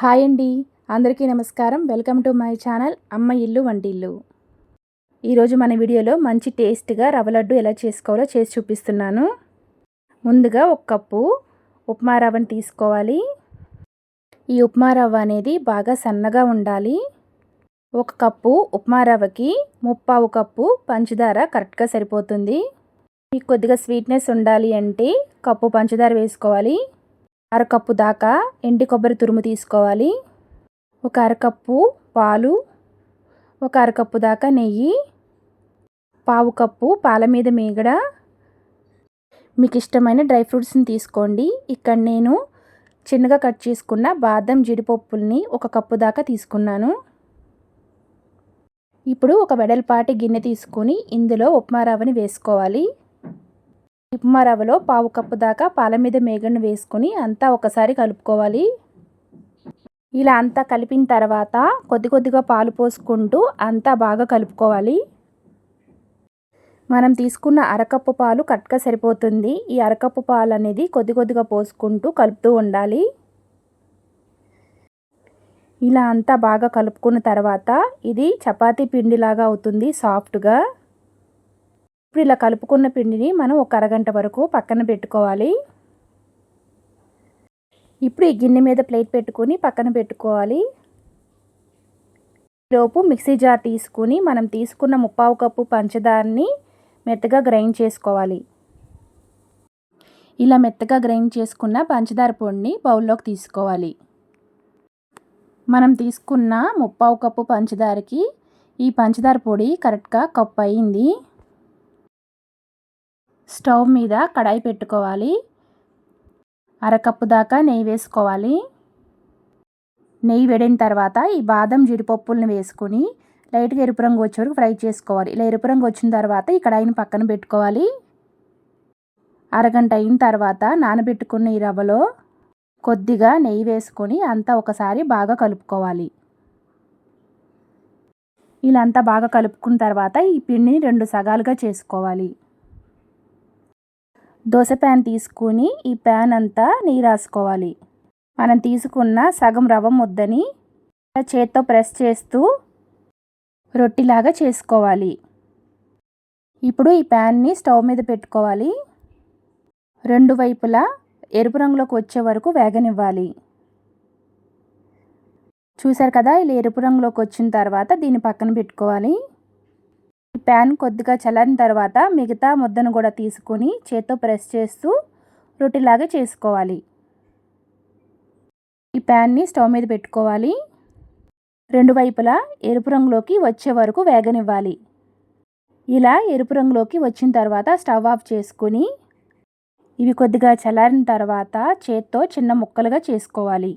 Hi అండి. అందరికీ నమస్కారం. వెల్కమ్ టు మై ఛానల్ అమ్మ ఇల్లు వంటిల్లు ఈరోజు మన వీడియోలో మంచి టేస్ట్గా రవ్వ లడ్డు ఎలా చేసుకోవాలో చేసి చూపిస్తున్నాను. ముందుగా ఒక కప్పు ఉప్మా రవ్వని తీసుకోవాలి. ఈ ఉప్మా రవ్వ అనేది బాగా సన్నగా ఉండాలి. ఒక కప్పు ఉప్మా రవ్వకి ముప్పావు కప్పు పంచదార కరెక్ట్గా సరిపోతుంది. మీకు కొద్దిగా స్వీట్నెస్ ఉండాలి అంటే కప్పు పంచదార వేసుకోవాలి. అరకప్పు దాకా ఎండి కొబ్బరి తురుము తీసుకోవాలి. ఒక అరకప్పు పాలు ఒక అరకప్పు దాకా నెయ్యి పావు కప్పు పాల మీద మీగడ. మీకు ఇష్టమైన డ్రై ఫ్రూట్స్ని తీసుకోండి. ఇక్కడ నేను చిన్నగా కట్ చేసుకున్న బాదం జీడిపప్పుల్ని ఒక కప్పు దాకా తీసుకున్నాను. ఇప్పుడు ఒక వెడల్పాటి గిన్నె తీసుకొని ఇందులో ఉప్మా రవ్వని వేసుకోవాలి. ఉప్మా రవ్వలో పావు కప్పు దాకా పాల మీద మేగను వేసుకొని అంతా ఒకసారి కలుపుకోవాలి. ఇలా అంతా కలిపిన తర్వాత కొద్ది కొద్దిగా పాలు పోసుకుంటూ అంతా బాగా కలుపుకోవాలి. మనం తీసుకున్న అరకప్పు పాలు కరెక్ట్గా సరిపోతుంది. ఈ అరకప్పు పాలు అనేది కొద్ది కొద్దిగా పోసుకుంటూ కలుపుతూ ఉండాలి. ఇలా అంతా బాగా కలుపుకున్న తర్వాత ఇది చపాతీ పిండిలాగా అవుతుంది సాఫ్ట్గా. ఇప్పుడు ఇలా కలుపుకున్న పిండిని మనం ఒక అరగంట వరకు పక్కన పెట్టుకోవాలి. ఇప్పుడు ఈ గిన్నె మీద ప్లేట్ పెట్టుకొని పక్కన పెట్టుకోవాలి. లోపు మిక్సీ జార్ తీసుకుని మనం తీసుకున్న ముప్పావు కప్పు పంచదారని మెత్తగా గ్రైండ్ చేసుకోవాలి. ఇలా మెత్తగా గ్రైండ్ చేసుకున్న పంచదార పొడిని బౌల్లోకి తీసుకోవాలి. మనం తీసుకున్న ముప్పావు కప్పు పంచదారకి ఈ పంచదార పొడి కరెక్ట్గా కప్పు అయింది. స్టవ్ మీద కడాయి పెట్టుకోవాలి. అరకప్పు దాకా నెయ్యి వేసుకోవాలి. నెయ్యి వేడిన తర్వాత ఈ బాదం జీడిపప్పులను వేసుకొని లైట్గా ఎరుపు రంగు వచ్చే వరకు ఫ్రై చేసుకోవాలి. ఇలా ఎరుపు రంగు వచ్చిన తర్వాత ఈ కడాయిని పక్కన పెట్టుకోవాలి. అరగంట అయిన తర్వాత నానబెట్టుకున్న ఈ రవ్వలో కొద్దిగా నెయ్యి వేసుకొని అంతా ఒకసారి బాగా కలుపుకోవాలి. ఇలా అంతా బాగా కలుపుకున్న తర్వాత ఈ పిండిని రెండు సగాలుగా చేసుకోవాలి. దోశ ప్యాన్ తీసుకుని ఈ ప్యాన్ అంతా నెయ్యి రాసుకోవాలి. మనం తీసుకున్న సగం రవ్వ ముద్దని చేత్తో ప్రెస్ చేస్తూ రొట్టిలాగా చేసుకోవాలి. ఇప్పుడు ఈ ప్యాన్ని స్టవ్ మీద పెట్టుకోవాలి. రెండు వైపులా ఎరుపు రంగులోకి వచ్చే వరకు వేగనివ్వాలి. చూసారు కదా ఇలా ఎరుపు రంగులోకి వచ్చిన తర్వాత దీన్ని పక్కన పెట్టుకోవాలి. ప్యాన్ కొద్దిగా చల్లారిన తర్వాత మిగతా ముద్దను కూడా తీసుకొని చేత్తో ప్రెస్ చేస్తూ రొట్టెలాగా చేసుకోవాలి. ఈ ప్యాన్ని స్టవ్ మీద పెట్టుకోవాలి. రెండు వైపులా ఎరుపు రంగులోకి వచ్చే వరకు వేగనివ్వాలి. ఇలా ఎరుపు రంగులోకి వచ్చిన తర్వాత స్టవ్ ఆఫ్ చేసుకుని ఇవి కొద్దిగా చల్లారిన తర్వాత చేత్తో చిన్న ముక్కలుగా చేసుకోవాలి.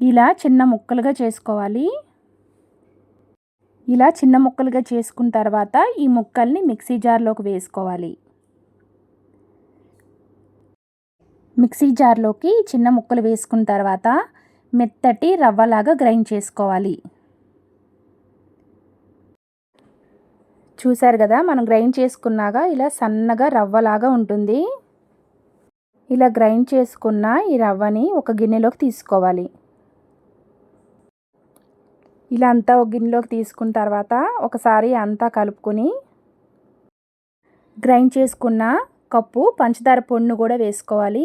ఇలా చిన్న ముక్కలుగా చేసుకోవాలి. ఇలా చిన్న ముక్కలుగా చేసుకున్న తర్వాత ఈ ముక్కల్ని మిక్సీ జార్లోకి వేసుకోవాలి. మిక్సీ జార్లోకి చిన్న ముక్కలు వేసుకున్న తర్వాత మెత్తటి రవ్వలాగా గ్రైండ్ చేసుకోవాలి. చూసారు కదా మనం గ్రైండ్ చేసుకున్నాక ఇలా సన్నగా రవ్వలాగా ఉంటుంది. ఇలా గ్రైండ్ చేసుకున్న ఈ రవ్వని ఒక గిన్నెలోకి తీసుకోవాలి. ఇలా అంతా ఒక గిన్నెలోకి తీసుకున్న తర్వాత ఒకసారి అంతా కలుపుకొని గ్రైండ్ చేసుకున్న కప్పు పంచదార పొడిని కూడా వేసుకోవాలి.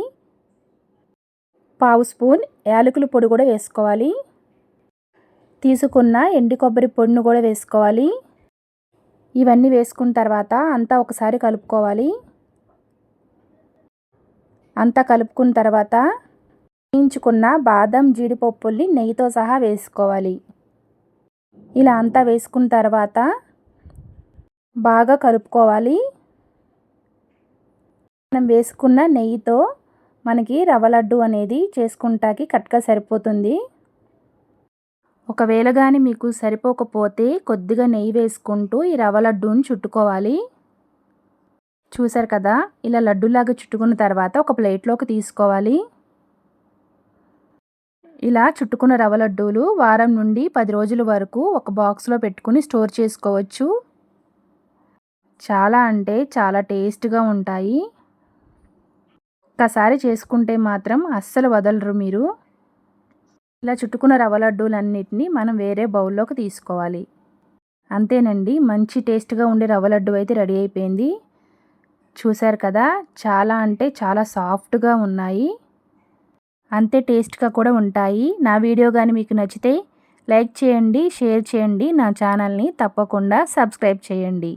పావు స్పూన్ యాలకుల పొడి కూడా వేసుకోవాలి. తీసుకున్న ఎండి కొబ్బరి పొడిని కూడా వేసుకోవాలి. ఇవన్నీ వేసుకున్న తర్వాత అంతా ఒకసారి కలుపుకోవాలి. అంతా కలుపుకున్న తర్వాత వేయించుకున్న బాదం జీడిపప్పుల్ని నెయ్యితో సహా వేసుకోవాలి. ఇలా అంతా వేసుకున్న తర్వాత బాగా కలుపుకోవాలి. మనం వేసుకున్న నెయ్యితో మనకి రవ్వ లడ్డు అనేది చేసుకుంటాకి కరెక్ట్గా సరిపోతుంది. ఒకవేళ కానీ మీకు సరిపోకపోతే కొద్దిగా నెయ్యి వేసుకుంటూ ఈ రవ్వ లడ్డూని చుట్టుకోవాలి. చూసారు కదా ఇలా లడ్డూలాగా చుట్టుకున్న తర్వాత ఒక ప్లేట్లోకి తీసుకోవాలి. ఇలా చుట్టుకున్న రవ్వ లడ్డూలు వారం నుండి పది రోజుల వరకు ఒక బాక్స్లో పెట్టుకుని స్టోర్ చేసుకోవచ్చు. చాలా అంటే చాలా టేస్ట్గా ఉంటాయి. ఒక్కసారి చేసుకుంటే మాత్రం అస్సలు వదలరు మీరు. ఇలా చుట్టుకున్న రవ్వ లడ్డూలన్నిటిని మనం వేరే బౌల్లోకి తీసుకోవాలి. అంతేనండి మంచి టేస్ట్గా ఉండే రవ్వ లడ్డు అయితే రెడీ అయిపోయింది. చూశారు కదా చాలా అంటే చాలా సాఫ్ట్గా ఉన్నాయి. అంతే టేస్ట్గా కూడా ఉంటాయి. నా వీడియో కానీ మీకు నచ్చితే లైక్ చేయండి షేర్ చేయండి. నా ఛానల్ని తప్పకుండా సబ్స్క్రైబ్ చేయండి.